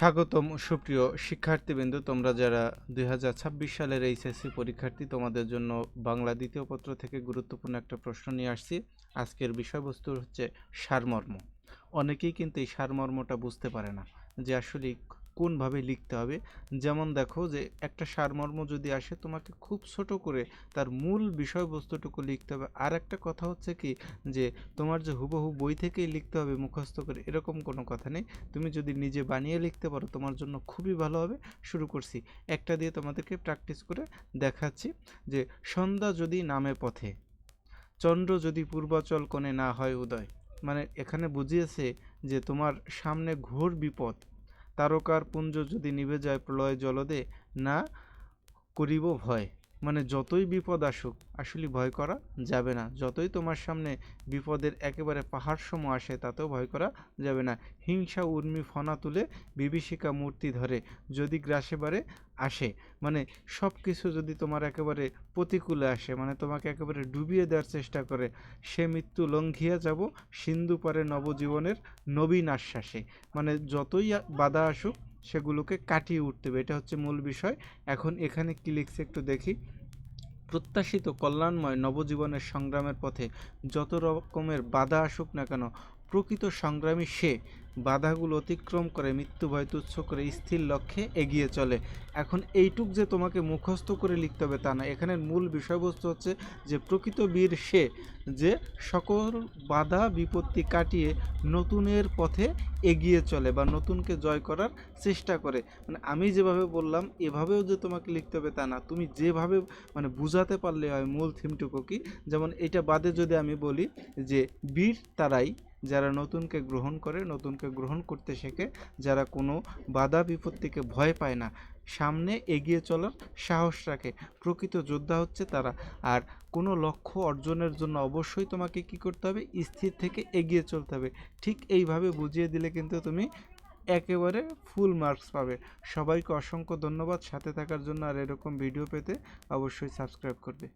স্বাগতম, সুপ্রিয় শিক্ষার্থীবৃন্দ। তোমরা যারা দুই হাজার ছাব্বিশ সালের এইচএসসি পরীক্ষার্থী, তোমাদের জন্য বাংলা দ্বিতীয় পত্র থেকে গুরুত্বপূর্ণ একটা প্রশ্ন নিয়ে আসছি। আজকের বিষয়বস্তু হচ্ছে সারমর্ম। অনেকেই কিন্তু এই সারমর্মটা বুঝতে পারে না যে আসলে কোনভাবে লিখতে হবে। যেমন দেখো যে একটা সারমর্ম যদি আসে, তোমাকে খুব ছোট করে তার মূল বিষয়বস্তুটুকু লিখতে হবে। আর একটা কথা হচ্ছে কি যে, তোমার যে হুবহু বই থেকেই লিখতে হবে, মুখস্থ করে, এরকম কোনো কথা নেই। তুমি যদি নিজে বানিয়ে লিখতে পারো, তোমার জন্য খুবই ভালো হবে। শুরু করছি। একটা দিয়ে তোমাদেরকে প্র্যাকটিস করে দেখাচ্ছি যে, সন্ধ্যা যদি নামে পথে, চন্দ্র যদি পূর্বাচল কোণে না হয় উদয়। মানে এখানে বুঝিয়েছে যে, তোমার সামনে ঘোর বিপদ। তারকার পুঞ্জ যদি নিভে যায় প্রলয় জলদে না করিব ভয়। মানে যতই বিপদ আসুক, আসলে ভয় করা যাবে না। যতই তোমার সামনে বিপদের একেবারে পাহাড় সম আসে, তাতেও ভয় করা যাবে না। হিংসা, উর্মি, ফনা তুলে বিভীষিকা মূর্তি ধরে যদি গ্রাসে বারে আসে মানে সব কিছু যদি তোমার একেবারে প্রতিকূলে আসে মানে তোমাকে একেবারে ডুবিয়ে দেওয়ার চেষ্টা করে, সে মৃত্যু লঙ্ঘিয়া যাব, সিন্ধু পারে নবজীবনের নবীন আশ্বাসে। মানে যতই বাধা আসুক, সেগুলোকে কাটিয়ে উঠতে হবে। এটা হচ্ছে মূল বিষয়। এখন এখানে কি লিখছে একটু দেখি। প্রত্যাশিত কল্যাণময় নবজীবনের সংগ্রামের পথে যত রকমের বাধা আসুক না কেন প্রকৃত সংগ্রামী সে। বাধাগুলো অতিক্রম করে মৃত্যু ভয় তুচ্ছ করে স্থির লক্ষ্যে এগিয়ে চলে। এখন এইটুক যে তোমাকে মুখস্থ করে লিখতে হবে তা না। এখানের মূল বিষয়বস্তু হচ্ছে যে প্রকৃত বীর সে যে সকল বাধা বিপত্তি কাটিয়ে নতুনের পথে এগিয়ে চলে বা নতুনকে জয় করার চেষ্টা করে। মানে আমি যেভাবে বললাম, এভাবেও যে তোমাকে লিখতে হবে তা না। তুমি যেভাবে মানে বুঝাতে পারলে হয় মূল থিমটুকু কি? যেমন এটা বাদে যদি আমি বলি যে বীর তারাই যারা নতুনকে গ্রহণ করে, নতুনকে গ্রহণ করতে শেখে, যারা কোনো বাধা বিপত্তিকে ভয় পায় না, সামনে এগিয়ে চলার সাহস রাখে। প্রকৃত যোদ্ধা হচ্ছে তারা। আর কোনো লক্ষ্য অর্জনের জন্য অবশ্যই তোমাকে কি করতে হবে? স্থির থেকে এগিয়ে চলতে হবে। ঠিক এইভাবে বুঝিয়ে দিলে কিন্তু তুমি একেবারে ফুল মার্কস পাবে। সবাইকে অসংখ্য ধন্যবাদ সাথে থাকার জন্য। আর এরকম ভিডিও পেতে অবশ্যই সাবস্ক্রাইব করবে।